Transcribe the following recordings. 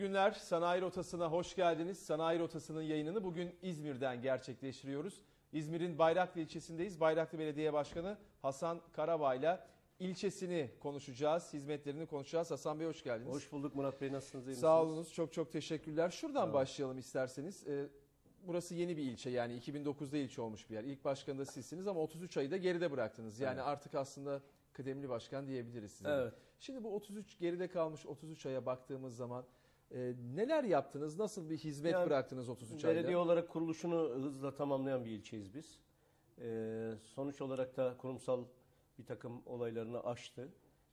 günler. Sanayi Rotası'na hoş geldiniz. Sanayi Rotası'nın yayınını bugün İzmir'den gerçekleştiriyoruz. İzmir'in Bayraklı ilçesindeyiz. Bayraklı Belediye Başkanı Hasan Karabay'la ilçesini konuşacağız, hizmetlerini konuşacağız. Hasan Bey hoş geldiniz. Hoş bulduk Murat Bey nasılsınız? iyi Sağ misiniz? olunuz. Çok çok teşekkürler. Şuradan başlayalım isterseniz. Ee, burası yeni bir ilçe yani 2009'da ilçe olmuş bir yer. İlk başkanı da sizsiniz ama 33 ayı da geride bıraktınız. Yani Evet. artık aslında kıdemli başkan diyebiliriz size. Evet. Şimdi bu 33 geride kalmış 33 aya baktığımız zaman e, neler yaptınız? Nasıl bir hizmet Yani bıraktınız 33 ayda? Belediye olarak kuruluşunu hızla tamamlayan bir ilçeyiz biz. Ee, sonuç olarak da kurumsal bir takım olaylarını aştı.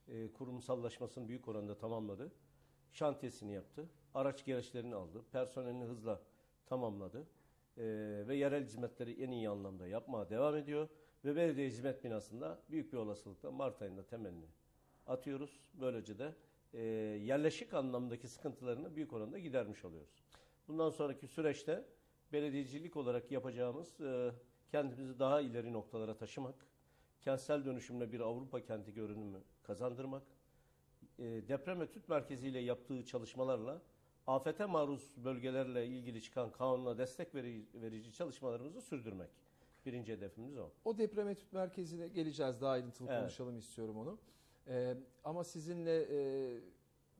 Ee, kurumsallaşmasını büyük oranda tamamladı. Şantiyesini yaptı. Araç gereçlerini aldı. Personelini hızla tamamladı. Ee, ve yerel hizmetleri en iyi anlamda yapmaya devam ediyor. Ve belediye hizmet binasında büyük bir olasılıkla Mart ayında temelini atıyoruz. Böylece de e, yerleşik anlamdaki sıkıntılarını büyük oranda gidermiş oluyoruz. Bundan sonraki süreçte belediyecilik olarak yapacağımız e, kendimizi daha ileri noktalara taşımak, kentsel dönüşümle bir Avrupa kenti görünümü kazandırmak, e, deprem etüt merkeziyle yaptığı çalışmalarla afete maruz bölgelerle ilgili çıkan kanuna destek veri- verici çalışmalarımızı sürdürmek. Birinci hedefimiz o. O deprem etüt merkezine geleceğiz. Daha ayrıntılı Evet. konuşalım istiyorum onu. Ee, ama sizinle e,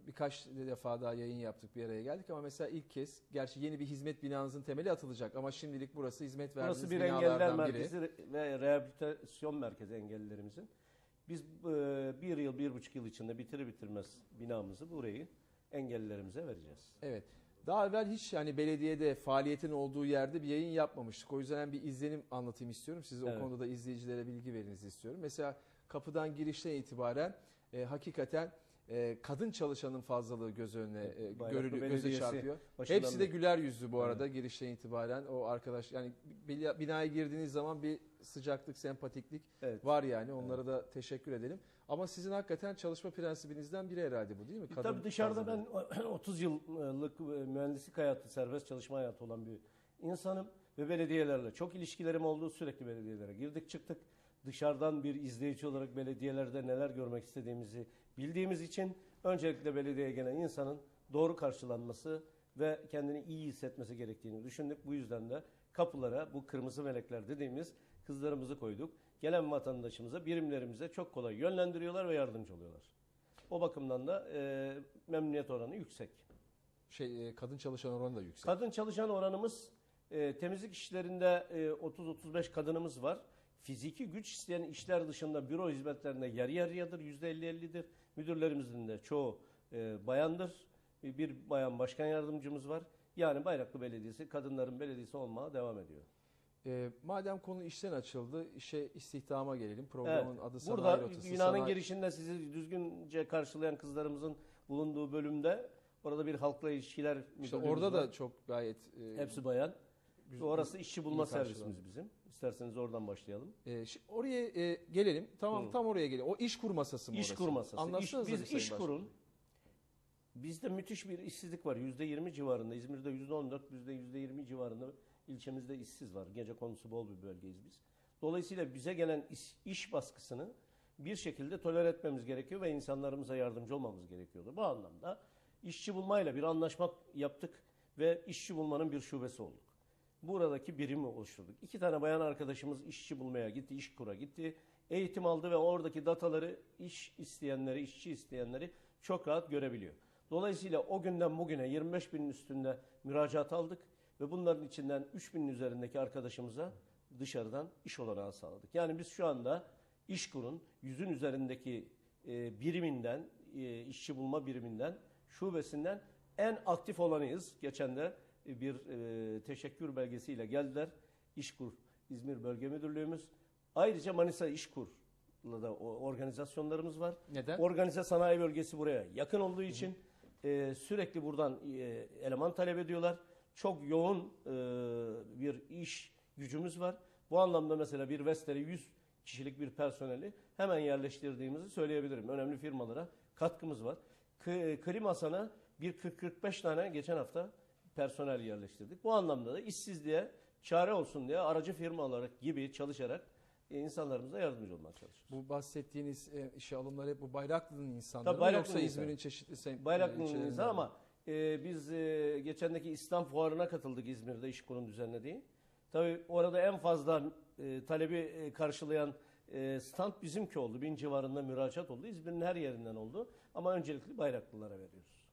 birkaç defa daha yayın yaptık bir araya geldik ama mesela ilk kez gerçi yeni bir hizmet binanızın temeli atılacak ama şimdilik burası hizmet verdiğiniz Burası bir biri. merkezi ve rehabilitasyon merkezi engellilerimizin. Biz e, bir yıl, bir buçuk yıl içinde bitirir bitirmez binamızı burayı engellilerimize vereceğiz. Evet. Daha evvel hiç yani belediyede faaliyetin olduğu yerde bir yayın yapmamıştık. O yüzden bir izlenim anlatayım istiyorum. Siz o Evet. konuda da izleyicilere bilgi verinizi istiyorum. Mesela kapıdan girişten itibaren e, hakikaten e, kadın çalışanın fazlalığı göz önüne e, görülüyor, göze çarpıyor. Hepsi de güler yüzlü bu arada girişten itibaren. O arkadaş yani bina- binaya girdiğiniz zaman bir sıcaklık, sempatiklik Evet. var yani. Onlara da teşekkür edelim. Ama sizin hakikaten çalışma prensibinizden biri herhalde bu değil mi? Kadın Tabii dışarıda fazlalığı. ben 30 yıllık mühendislik hayatı, serbest çalışma hayatı olan bir insanım ve belediyelerle çok ilişkilerim oldu. Sürekli belediyelere girdik çıktık. Dışarıdan bir izleyici olarak belediyelerde neler görmek istediğimizi bildiğimiz için öncelikle belediyeye gelen insanın doğru karşılanması ve kendini iyi hissetmesi gerektiğini düşündük. Bu yüzden de kapılara bu kırmızı melekler dediğimiz kızlarımızı koyduk. Gelen vatandaşımıza, birimlerimize çok kolay yönlendiriyorlar ve yardımcı oluyorlar. O bakımdan da e, memnuniyet oranı yüksek. şey e, kadın çalışan oranı da yüksek. Kadın çalışan oranımız e, temizlik işlerinde e, 30-35 kadınımız var. Fiziki güç isteyen işler dışında büro hizmetlerinde yarı yarıyadır, %50-50'dir. Müdürlerimizin de çoğu e, bayandır. Bir, bayan başkan yardımcımız var. Yani Bayraklı Belediyesi kadınların belediyesi olmaya devam ediyor. E, madem konu işten açıldı, işe istihdama gelelim. Programın Evet. adı Sanayi Burada Rotası. binanın Sanayi- girişinde sizi düzgünce karşılayan kızlarımızın bulunduğu bölümde orada bir halkla ilişkiler İşte orada var. da çok gayet e, Hepsi bayan. Güzel- Orası işçi bulma iyi servisimiz bizim. İsterseniz oradan başlayalım. E, şi- oraya e, gelelim. Tamam Hı. tam oraya gelelim. O iş kur masası mı İş orası? kur masası. Anlatsanıza İş- bir biz iş kurun. Bizde müthiş bir işsizlik var. Yüzde yirmi civarında. İzmir'de yüzde on dört, bizde yüzde yirmi civarında ilçemizde işsiz var. Gece konusu bol bir bölgeyiz biz. Dolayısıyla bize gelen iş, iş baskısını bir şekilde tolere etmemiz gerekiyor ve insanlarımıza yardımcı olmamız gerekiyordu. Bu anlamda işçi bulmayla bir anlaşma yaptık ve işçi bulmanın bir şubesi olduk. Buradaki birimi oluşturduk. İki tane bayan arkadaşımız işçi bulmaya gitti, iş kura gitti. Eğitim aldı ve oradaki dataları iş isteyenleri, işçi isteyenleri çok rahat görebiliyor. Dolayısıyla o günden bugüne 25 binin üstünde müracaat aldık ve bunların içinden 3 binin üzerindeki arkadaşımıza dışarıdan iş olanağı sağladık. Yani biz şu anda İşkur'un yüzün üzerindeki e, biriminden, e, işçi bulma biriminden, şubesinden en aktif olanıyız. Geçen de bir e, teşekkür belgesiyle geldiler. İşkur İzmir Bölge Müdürlüğümüz. Ayrıca Manisa İşkur'la da organizasyonlarımız var. Neden? Organize sanayi bölgesi buraya yakın olduğu için e, sürekli buradan e, eleman talep ediyorlar. Çok yoğun e, bir iş gücümüz var. Bu anlamda mesela bir Vestel'e 100 kişilik bir personeli hemen yerleştirdiğimizi söyleyebilirim. Önemli firmalara katkımız var. K- Klimasan'a bir 40-45 tane geçen hafta personel yerleştirdik. Bu anlamda da işsizliğe çare olsun diye aracı firma olarak gibi çalışarak e, insanlarımıza yardımcı olmaya çalışıyoruz. Bu bahsettiğiniz e, işe alımlar hep bu Bayraklı'nın insanları Tabii Bayraklı'nın yoksa. İzmir'in çeşitli sem- Bayraklı'nın ilçelerinden insan ama e, biz e, geçendeki İslam Fuarı'na katıldık İzmir'de İşkur'un düzenlediği. Tabii orada en fazla e, talebi e, karşılayan e, stand bizimki oldu. Bin civarında müracaat oldu. İzmir'in her yerinden oldu. Ama öncelikli Bayraklılara veriyoruz.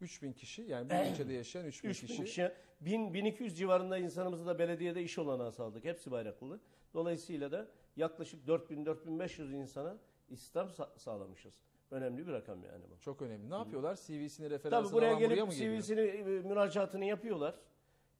3000 kişi yani bu ilçede yaşayan 3000 3000 kişi. kişi, 1000, 1200 civarında insanımızı da belediyede iş olanağı sağladık. Hepsi Bayraklılı. Dolayısıyla da yaklaşık 4000-4500 insana istihdam sa- sağlamışız. Önemli bir rakam yani bu. Çok önemli. Ne yapıyorlar? CV'sini Tabii referansını buraya alan gelip buraya mı geliyor? CV'sini, e, müracaatını yapıyorlar.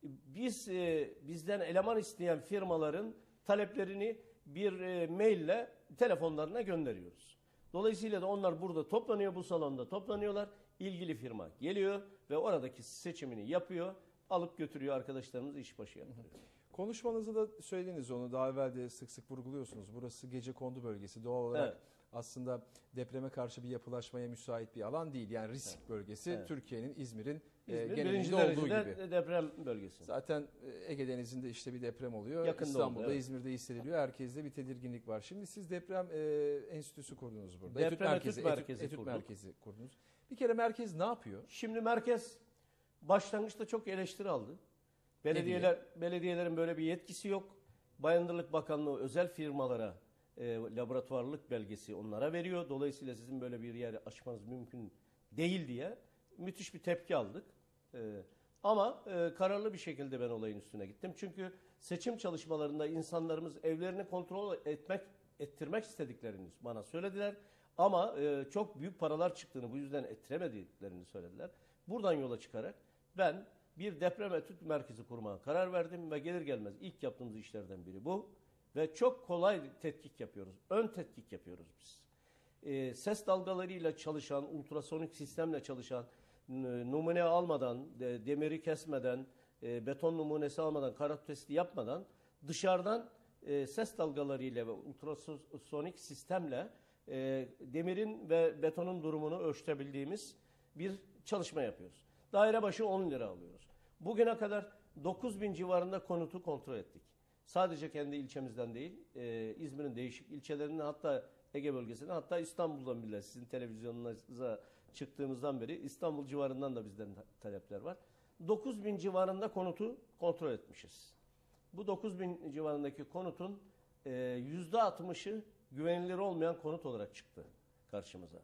Biz e, bizden eleman isteyen firmaların taleplerini bir e, maille telefonlarına gönderiyoruz. Dolayısıyla da onlar burada toplanıyor bu salonda toplanıyorlar. İlgili firma geliyor ve oradaki seçimini yapıyor. Alıp götürüyor arkadaşlarımız işbaşı yaptırıyor. Konuşmanızda da söylediniz onu daha evvel de sık sık vurguluyorsunuz. Burası gece kondu bölgesi. Doğal olarak Evet. aslında depreme karşı bir yapılaşmaya müsait bir alan değil. Yani risk bölgesi Evet. Türkiye'nin İzmir'in e, İzmir genelinde olduğu gibi. deprem bölgesi. Zaten e, Ege Denizi'nde işte bir deprem oluyor. Yakında İstanbul'da, oldu, evet. İzmir'de hissediliyor. Herkeste bir tedirginlik var. Şimdi siz deprem e, enstitüsü kurdunuz burada. Deprem etüt merkezi etüt kurduk. merkezi kurdunuz. Bir kere merkez ne yapıyor? Şimdi merkez başlangıçta çok eleştiri aldı. Belediyeler belediyelerin böyle bir yetkisi yok. Bayındırlık Bakanlığı özel firmalara e, laboratuvarlık belgesi onlara veriyor. Dolayısıyla sizin böyle bir yer açmanız mümkün değil diye müthiş bir tepki aldık. E, ama e, kararlı bir şekilde ben olayın üstüne gittim. Çünkü seçim çalışmalarında insanlarımız evlerini kontrol etmek ettirmek istediklerini bana söylediler. Ama e, çok büyük paralar çıktığını bu yüzden ettiremediklerini söylediler. Buradan yola çıkarak ben bir deprem etüt merkezi kurmaya karar verdim ve gelir gelmez ilk yaptığımız işlerden biri bu. Ve çok kolay tetkik yapıyoruz. Ön tetkik yapıyoruz biz. E, ses dalgalarıyla çalışan, ultrasonik sistemle çalışan, numune almadan, de- demiri kesmeden, e, beton numunesi almadan, karot testi yapmadan dışarıdan e, ses dalgalarıyla ve ultrasonik sistemle e, demirin ve betonun durumunu ölçebildiğimiz bir çalışma yapıyoruz. Daire başı 10 lira alıyoruz. Bugüne kadar 9 bin civarında konutu kontrol ettik. Sadece kendi ilçemizden değil, e, İzmir'in değişik ilçelerinden hatta Ege bölgesinden hatta İstanbul'dan bile sizin televizyonunuza çıktığımızdan beri İstanbul civarından da bizden ta- talepler var. 9 bin civarında konutu kontrol etmişiz. Bu 9 bin civarındaki konutun e, %60'ı güvenilir olmayan konut olarak çıktı karşımıza.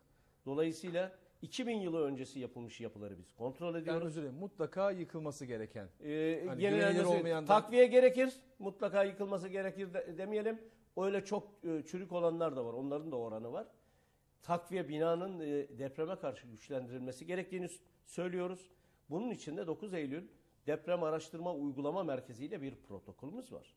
Dolayısıyla 2000 yılı öncesi yapılmış yapıları biz kontrol ediyoruz. özür dilerim mutlaka yıkılması gereken. Ee, Hani yenilenmesi- güvenilir olmayan takviye gerekir. Mutlaka yıkılması gerekir de- demeyelim. Öyle çok e, çürük olanlar da var. Onların da oranı var. Takviye binanın e, depreme karşı güçlendirilmesi gerektiğini söylüyoruz. Bunun için de 9 Eylül Deprem Araştırma Uygulama Merkezi ile bir protokolümüz var.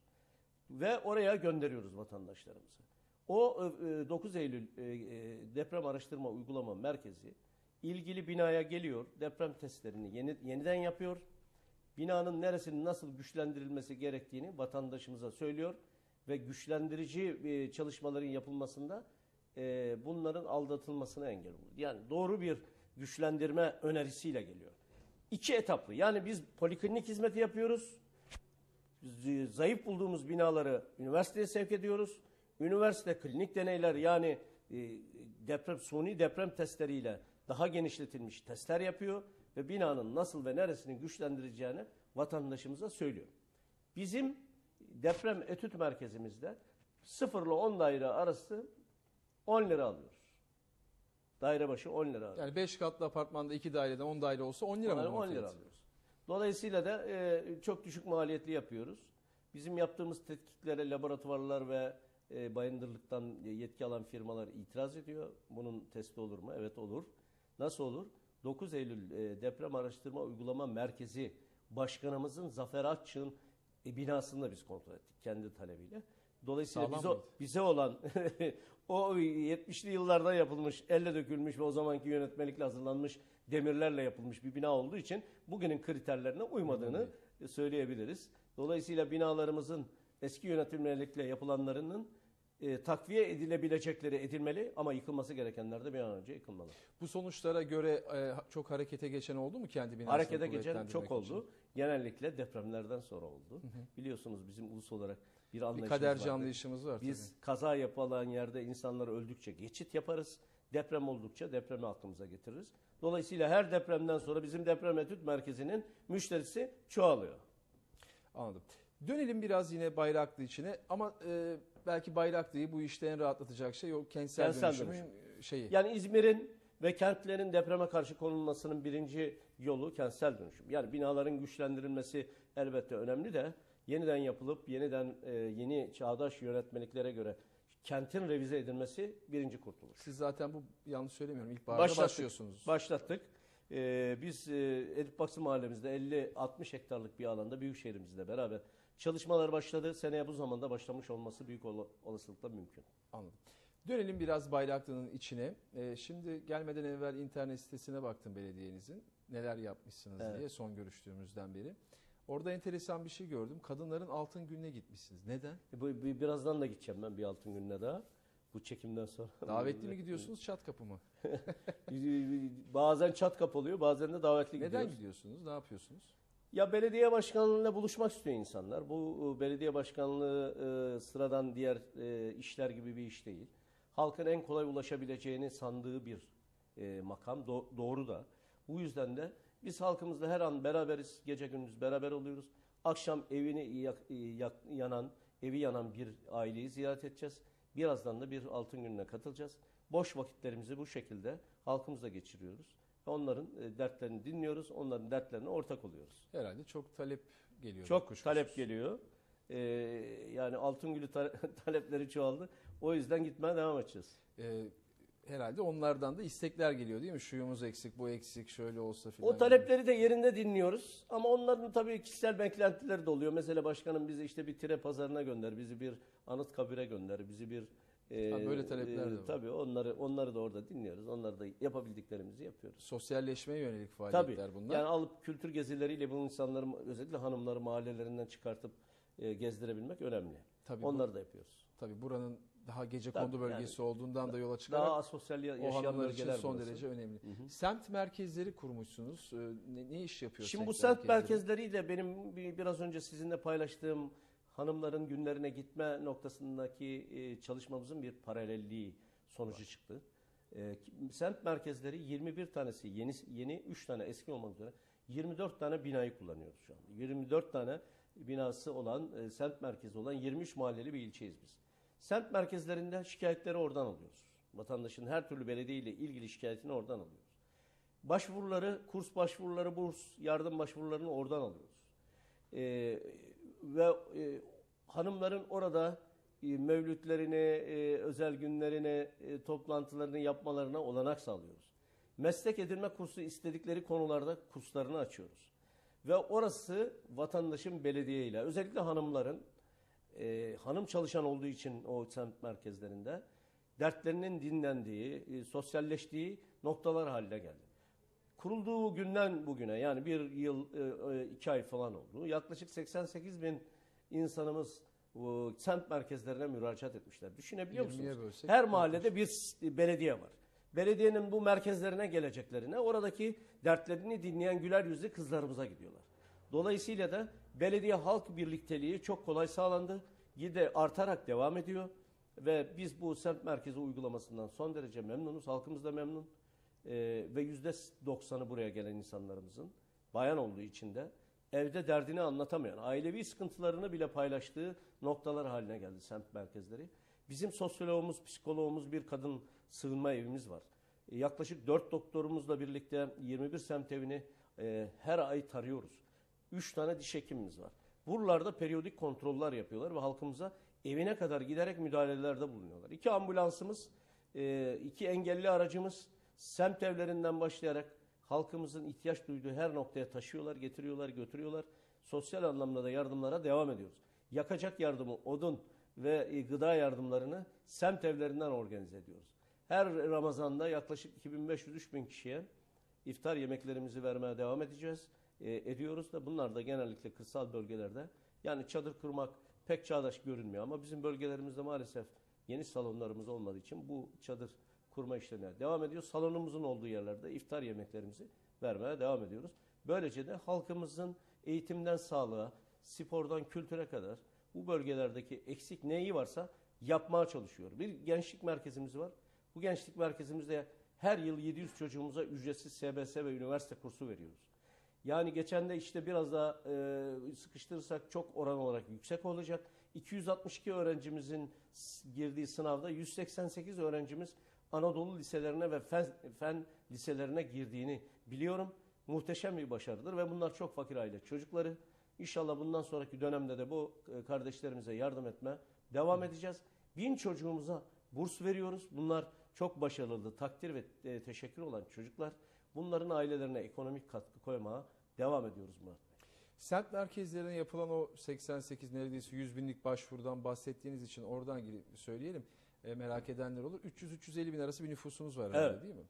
Ve oraya gönderiyoruz vatandaşlarımızı. O e, e, 9 Eylül e, e, Deprem Araştırma Uygulama Merkezi ilgili binaya geliyor. Deprem testlerini yeni, yeniden yapıyor. Binanın neresinin nasıl güçlendirilmesi gerektiğini vatandaşımıza söylüyor ve güçlendirici e, çalışmaların yapılmasında e, bunların aldatılmasına engel oluyor. Yani doğru bir güçlendirme önerisiyle geliyor. İki etaplı. Yani biz poliklinik hizmeti yapıyoruz. Zayıf bulduğumuz binaları üniversiteye sevk ediyoruz. Üniversite klinik deneyler yani e, deprem suni deprem testleriyle daha genişletilmiş testler yapıyor ve binanın nasıl ve neresinin güçlendireceğini vatandaşımıza söylüyor. Bizim deprem etüt merkezimizde 0 ile 10 daire arası 10 lira alıyoruz. Daire başı 10 lira alıyoruz. Yani 5 katlı apartmanda 2 daireden 10 daire olsa 10 lira mı? Yani bunun 10 lira alıyoruz. Dolayısıyla da e, çok düşük maliyetli yapıyoruz. Bizim yaptığımız tetkiklere laboratuvarlar ve e, bayındırlıktan yetki alan firmalar itiraz ediyor. Bunun testi olur mu? Evet olur. Nasıl olur? 9 Eylül e, Deprem Araştırma Uygulama Merkezi Başkanımızın Zafer Akçık'ın e, binasını da biz kontrol ettik kendi talebiyle. Dolayısıyla Sağlam bize, mıydı? bize olan o 70'li yıllarda yapılmış, elle dökülmüş ve o zamanki yönetmelikle hazırlanmış demirlerle yapılmış bir bina olduğu için bugünün kriterlerine uymadığını söyleyebiliriz. Dolayısıyla binalarımızın eski yönetimlerlikle yapılanlarının e, takviye edilebilecekleri edilmeli ama yıkılması gerekenler de bir an önce yıkılmalı. Bu sonuçlara göre e, çok harekete geçen oldu mu kendi binasını Harekete geçen çok için? oldu. Genellikle depremlerden sonra oldu. Biliyorsunuz bizim ulus olarak bir Bir anlayışımız kaderci vardır. anlayışımız var Biz kaza yapılan yerde insanlar öldükçe geçit yaparız. Deprem oldukça depremi aklımıza getiririz. Dolayısıyla her depremden sonra bizim deprem etüt merkezinin müşterisi çoğalıyor. Anladım. Dönelim biraz yine Bayraklı içine ama e, belki Bayraklı'yı bu işte en rahatlatacak şey o kentsel, Kentsel dönüşümün dönüşüm. şeyi. Yani İzmir'in ve kentlerin depreme karşı konulmasının birinci yolu kentsel dönüşüm. Yani binaların güçlendirilmesi elbette önemli de yeniden yapılıp yeniden e, yeni çağdaş yönetmeliklere göre kentin revize edilmesi birinci kurtuluş. Siz zaten bu yanlış söylemiyorum. İlkbaharda Başlattık. başlıyorsunuz. Başlattık. Ee, biz e, Edip Baksı mahallemizde 50-60 hektarlık bir alanda büyük şehrimizle beraber çalışmalar başladı. Seneye bu zamanda başlamış olması büyük ola- olasılıkla mümkün. Anladım. Dönelim biraz Bayraklı'nın içine. E, şimdi gelmeden evvel internet sitesine baktım belediyenizin. Neler yapmışsınız Evet. diye son görüştüğümüzden beri. Orada enteresan bir şey gördüm. Kadınların altın gününe gitmişsiniz. Neden? E, bu, bu- birazdan da gideceğim ben bir altın gününe daha. Bu çekimden sonra. Davetli mi gidiyorsunuz, çat kapı mı? bazen çat kapı oluyor, bazen de davetli Neden gidiyoruz. gidiyorsunuz? Ne yapıyorsunuz? Ya belediye başkanlığıyla buluşmak istiyor insanlar. Bu e, belediye başkanlığı e, sıradan diğer e, işler gibi bir iş değil. Halkın en kolay ulaşabileceğini sandığı bir makam. Do- doğru da. Bu yüzden de biz halkımızla her an beraberiz. Gece gündüz beraber oluyoruz. Akşam evini yanan, evi yanan bir aileyi ziyaret edeceğiz. Birazdan da bir altın gününe katılacağız. Boş vakitlerimizi bu şekilde halkımızla geçiriyoruz. Onların e, dertlerini dinliyoruz, onların dertlerine ortak oluyoruz. Herhalde çok talep geliyor. Çok kuşkusuz. talep geliyor. Ee, yani altın gülü ta- talepleri çoğaldı. O yüzden gitmeye devam edeceğiz. E, herhalde onlardan da istekler geliyor değil mi? Şuyumuz eksik, bu eksik, şöyle olsa filan. O talepleri de yerinde dinliyoruz. Ama onların tabii kişisel beklentileri de oluyor. Mesela başkanım bizi işte bir tire pazarına gönder, bizi bir anıt kabire gönder, bizi bir Ha, böyle talepler de var. Tabii onları onları da orada dinliyoruz. Onları da yapabildiklerimizi yapıyoruz. Sosyalleşmeye yönelik Tabii. faaliyetler bunlar. Yani alıp kültür gezileriyle bu insanları özellikle hanımları mahallelerinden çıkartıp e, gezdirebilmek önemli. tabii, bu- Onları da yapıyoruz. tabii buranın daha gece Tabii, kondu bölgesi yani olduğundan da yola çıkarak Daha asosyal ya- o hanımlar için son burası. derece önemli. Hı hı. Semt merkezleri kurmuşsunuz. Ne, ne iş yapıyor Şimdi bu semt semt merkezleri? merkezleriyle benim bir- biraz önce sizinle paylaştığım hanımların günlerine gitme noktasındaki e, çalışmamızın bir paralelliği sonucu çıktı. E, semt merkezleri 21 tanesi yeni yeni 3 tane eski olmak üzere 24 tane binayı kullanıyoruz şu anda. 24 tane binası olan e, semt merkezi olan 23 mahalleli bir ilçeyiz biz. Semt merkezlerinde şikayetleri oradan alıyoruz. Vatandaşın her türlü belediye ile ilgili şikayetini oradan alıyoruz. Başvuruları, kurs başvuruları, burs, yardım başvurularını oradan alıyoruz. Ee, ve e, hanımların orada e, mevlütlerini, e, özel günlerini, e, toplantılarını yapmalarına olanak sağlıyoruz. Meslek edinme kursu istedikleri konularda kurslarını açıyoruz. Ve orası vatandaşın belediye ile, özellikle hanımların, e, hanım çalışan olduğu için o semt merkezlerinde dertlerinin dinlendiği, e, sosyalleştiği noktalar haline geldi. Kurulduğu günden bugüne yani bir yıl, e, e, iki ay falan oldu. Yaklaşık 88 bin insanımız semt merkezlerine müracaat etmişler. Düşünebiliyor 20'ye musunuz? bölsek Her mahallede bir belediye var. Belediyenin bu merkezlerine geleceklerine oradaki dertlerini dinleyen güler yüzlü kızlarımıza gidiyorlar. Dolayısıyla da belediye halk birlikteliği çok kolay sağlandı. Gide artarak devam ediyor. Ve biz bu semt merkezi uygulamasından son derece memnunuz. Halkımız da memnun. Ee, ve yüzde doksanı buraya gelen insanlarımızın bayan olduğu için de evde derdini anlatamayan, ailevi sıkıntılarını bile paylaştığı noktalar haline geldi semt merkezleri. Bizim sosyologumuz, psikologumuz bir kadın sığınma evimiz var. E, Yaklaşık 4 doktorumuzla birlikte 21 semt evini e, her ay tarıyoruz. 3 tane diş hekimimiz var. Buralarda periyodik kontroller yapıyorlar ve halkımıza evine kadar giderek müdahalelerde bulunuyorlar. İki ambulansımız, e, iki engelli aracımız semt evlerinden başlayarak halkımızın ihtiyaç duyduğu her noktaya taşıyorlar, getiriyorlar, götürüyorlar. Sosyal anlamda da yardımlara devam ediyoruz. Yakacak yardımı, odun ve e, gıda yardımlarını semt evlerinden organize ediyoruz. Her Ramazan'da yaklaşık 2500-3000 kişiye iftar yemeklerimizi vermeye devam edeceğiz. E, ediyoruz da bunlar da genellikle kırsal bölgelerde. Yani çadır kurmak pek çağdaş görünmüyor ama bizim bölgelerimizde maalesef geniş salonlarımız olmadığı için bu çadır kurma işlerine devam ediyor. Salonumuzun olduğu yerlerde iftar yemeklerimizi vermeye devam ediyoruz. Böylece de halkımızın eğitimden sağlığa, spordan kültüre kadar bu bölgelerdeki eksik neyi varsa yapmaya çalışıyor. Bir gençlik merkezimiz var. Bu gençlik merkezimizde her yıl 700 çocuğumuza ücretsiz SBS ve üniversite kursu veriyoruz. Yani geçen de işte biraz daha e, sıkıştırırsak çok oran olarak yüksek olacak. 262 öğrencimizin girdiği sınavda 188 öğrencimiz Anadolu liselerine ve fen, fen liselerine girdiğini biliyorum. Muhteşem bir başarıdır ve bunlar çok fakir aile çocukları. İnşallah bundan sonraki dönemde de bu e, kardeşlerimize yardım etme devam edeceğiz. Bin çocuğumuza burs veriyoruz. Bunlar çok başarılı, takdir ve e, teşekkür olan çocuklar. Bunların ailelerine ekonomik katkı koymaya devam ediyoruz Murat Bey. Semt merkezlerine yapılan o 88 neredeyse 100 binlik başvurudan bahsettiğiniz için oradan girip söyleyelim. E, merak edenler olur. 300-350 bin arası bir nüfusunuz var herhalde Evet. değil mi?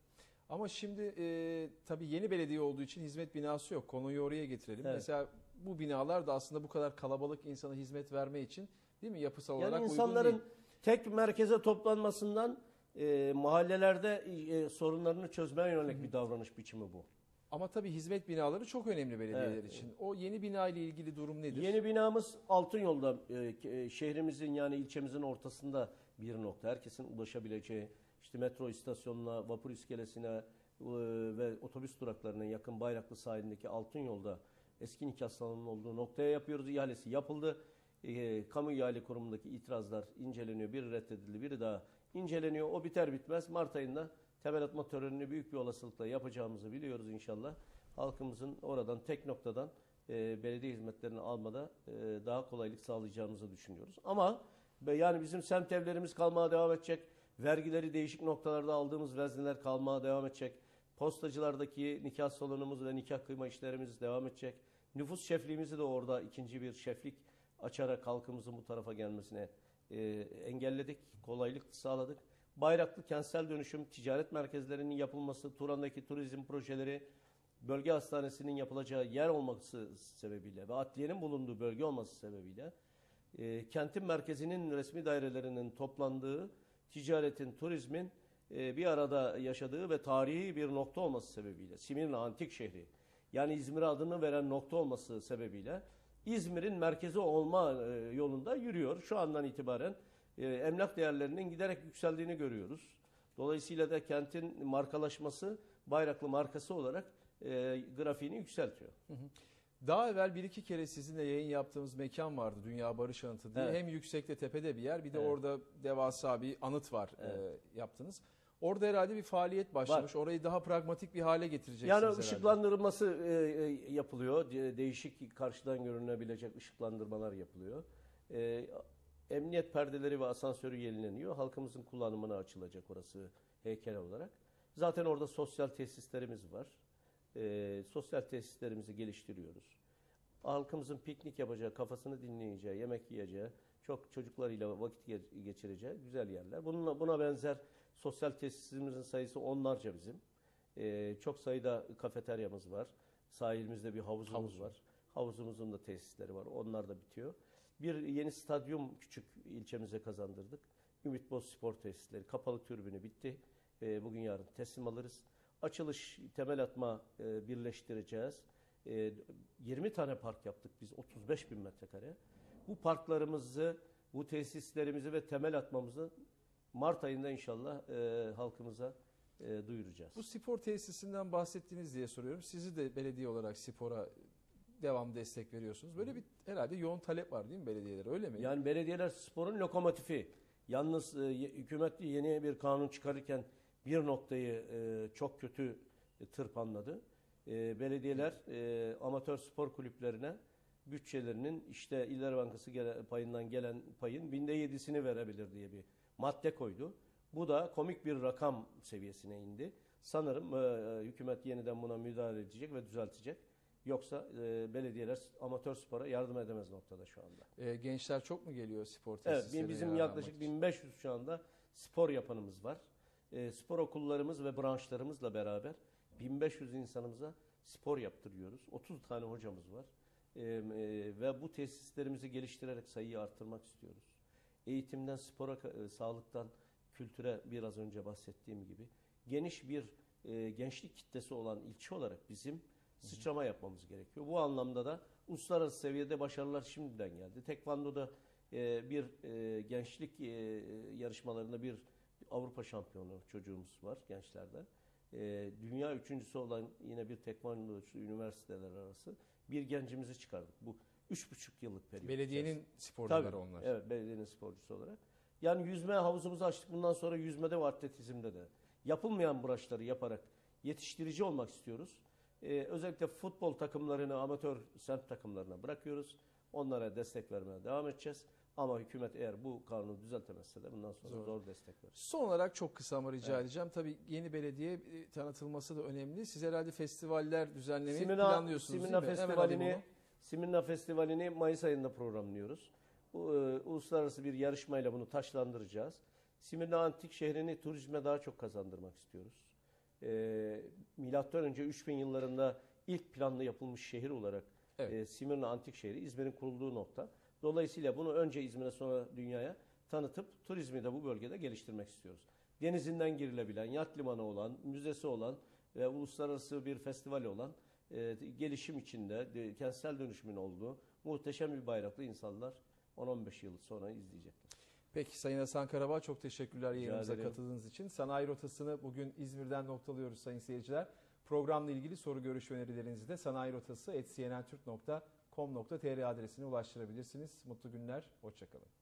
Ama şimdi e, tabii yeni belediye olduğu için hizmet binası yok. Konuyu oraya getirelim. Evet. Mesela bu binalar da aslında bu kadar kalabalık insana hizmet verme için değil mi yapısal olarak Yani uygun insanların değil. tek merkeze toplanmasından e, mahallelerde e, sorunlarını çözmeye yönelik bir davranış biçimi bu. Ama tabii hizmet binaları çok önemli belediyeler Evet. için. O yeni bina ile ilgili durum nedir? Yeni binamız Altınyol'da e, e, şehrimizin yani ilçemizin ortasında bir nokta. Herkesin ulaşabileceği işte metro istasyonuna, vapur iskelesine e, ve otobüs duraklarına yakın Bayraklı sahilindeki Altınyol'da eski nikah salonunun olduğu noktaya yapıyoruz. İhalesi yapıldı. E, kamu ihale kurumundaki itirazlar inceleniyor. Biri reddedildi, biri daha inceleniyor. O biter bitmez Mart ayında temel atma törenini büyük bir olasılıkla yapacağımızı biliyoruz inşallah. Halkımızın oradan tek noktadan e, belediye hizmetlerini almada e, daha kolaylık sağlayacağımızı düşünüyoruz. Ama yani bizim semt evlerimiz kalmaya devam edecek. Vergileri değişik noktalarda aldığımız vezneler kalmaya devam edecek. Postacılardaki nikah salonumuz ve nikah kıyma işlerimiz devam edecek. Nüfus şefliğimizi de orada ikinci bir şeflik açarak halkımızın bu tarafa gelmesine e, engelledik, kolaylık sağladık. Bayraklı kentsel dönüşüm, ticaret merkezlerinin yapılması, Turan'daki turizm projeleri, bölge hastanesinin yapılacağı yer olması sebebiyle ve adliyenin bulunduğu bölge olması sebebiyle e, kentin merkezinin resmi dairelerinin toplandığı, ticaretin, turizmin e, bir arada yaşadığı ve tarihi bir nokta olması sebebiyle, Simirna Antik Şehri, yani İzmir'e adını veren nokta olması sebebiyle İzmir'in merkezi olma e, yolunda yürüyor. Şu andan itibaren e, emlak değerlerinin giderek yükseldiğini görüyoruz. Dolayısıyla da kentin markalaşması Bayraklı markası olarak e, grafiğini yükseltiyor. Daha evvel bir iki kere sizinle yayın yaptığımız mekan vardı Dünya Barış Anıtı diye. Evet. Hem yüksekte tepede bir yer bir de Evet. orada devasa bir anıt var Evet. e, yaptınız. Orada herhalde bir faaliyet başlamış. Orayı daha pragmatik bir hale getireceksiniz Yani herhalde. ışıklandırılması e, yapılıyor. De- Değişik karşıdan görünebilecek ışıklandırmalar yapılıyor. E, emniyet perdeleri ve asansörü yenileniyor. Halkımızın kullanımına açılacak orası heykel olarak. Zaten orada sosyal tesislerimiz var. E, sosyal tesislerimizi geliştiriyoruz. Halkımızın piknik yapacağı, kafasını dinleyeceği, yemek yiyeceği, çok çocuklarıyla vakit ge- geçireceği güzel yerler. Bununla, buna benzer sosyal tesisimizin sayısı onlarca bizim. Ee, çok sayıda kafeteryamız var. Sahilimizde bir havuzumuz Havuz var. Havuzumuzun da tesisleri var. Onlar da bitiyor. Bir yeni stadyum küçük ilçemize kazandırdık. Ümit Boz Spor Tesisleri. Kapalı türbünü bitti. Ee, bugün yarın teslim alırız. Açılış, temel atma e, birleştireceğiz. E, 20 tane park yaptık biz 35 bin metrekare. Bu parklarımızı, bu tesislerimizi ve temel atmamızı Mart ayında inşallah e, halkımıza e, duyuracağız. Bu spor tesisinden bahsettiniz diye soruyorum. Sizi de belediye olarak spora devam destek veriyorsunuz. Böyle bir herhalde yoğun talep var değil mi belediyelere öyle mi? Yani belediyeler sporun lokomotifi. Yalnız e, hükümet yeni bir kanun çıkarırken bir noktayı e, çok kötü e, tırpanladı. E, belediyeler e, amatör spor kulüplerine bütçelerinin işte İller Bankası payından gelen payın binde yedisini verebilir diye bir madde koydu. Bu da komik bir rakam seviyesine indi. Sanırım e, hükümet yeniden buna müdahale edecek ve düzeltecek. Yoksa e, belediyeler amatör spora yardım edemez noktada şu anda. Ee, gençler çok mu geliyor spor Evet, tesislerine? bizim yararlanmak yaklaşık için? 1500 şu anda spor yapanımız var. E, spor okullarımız ve branşlarımızla beraber 1500 insanımıza spor yaptırıyoruz. 30 tane hocamız var. E, e, ve bu tesislerimizi geliştirerek sayıyı arttırmak istiyoruz. Eğitimden, spora, e, sağlıktan, kültüre biraz önce bahsettiğim gibi geniş bir e, gençlik kitlesi olan ilçe olarak bizim sıçrama yapmamız gerekiyor. Bu anlamda da uluslararası seviyede başarılar şimdiden geldi. Tekvando'da e, bir gençlik e, yarışmalarında bir Avrupa şampiyonu çocuğumuz var gençlerde. Ee, dünya üçüncüsü olan yine bir tekvandocu üniversiteler arası bir gencimizi çıkardık. Bu üç buçuk yıllık periyot. Belediyenin içerisinde. sporcuları Tabii, onlar. Evet, belediyenin sporcusu olarak. Yani yüzme havuzumuzu açtık. Bundan sonra yüzmede ve atletizmde de. Yapılmayan branşları yaparak yetiştirici olmak istiyoruz. Ee, özellikle futbol takımlarını amatör semt takımlarına bırakıyoruz. Onlara destek vermeye devam edeceğiz. Ama hükümet eğer bu kanunu düzeltemezse de bundan sonra Zor. zor, destek verir. Son olarak çok kısa ama rica Evet. edeceğim. Tabii yeni belediye e, tanıtılması da önemli. Siz herhalde festivaller düzenlemeyi Simina, planlıyorsunuz Simina değil mi? Festivali'ni. Simina Festivali'ni Mayıs ayında programlıyoruz. Bu, e, uluslararası bir yarışmayla bunu taşlandıracağız. Simina Antik Şehri'ni turizme daha çok kazandırmak istiyoruz. E, Milattan önce 3000 yıllarında ilk planlı yapılmış şehir olarak Evet. e, Simirna Antik Şehri İzmir'in kurulduğu nokta. Dolayısıyla bunu önce İzmir'e sonra dünyaya tanıtıp turizmi de bu bölgede geliştirmek istiyoruz. Denizinden girilebilen, yat limanı olan, müzesi olan ve uluslararası bir festivali olan e, gelişim içinde, de, kentsel dönüşümün olduğu muhteşem bir bayraklı insanlar 10-15 yıl sonra izleyecekler. Peki Sayın Hasan Karabağ çok teşekkürler yayınımıza katıldığınız için. Sanayi rotasını bugün İzmir'den noktalıyoruz sayın seyirciler. Programla ilgili soru görüş önerilerinizi de sanayirotası.cnnturk.com.tr adresine ulaştırabilirsiniz. Mutlu günler, hoşçakalın.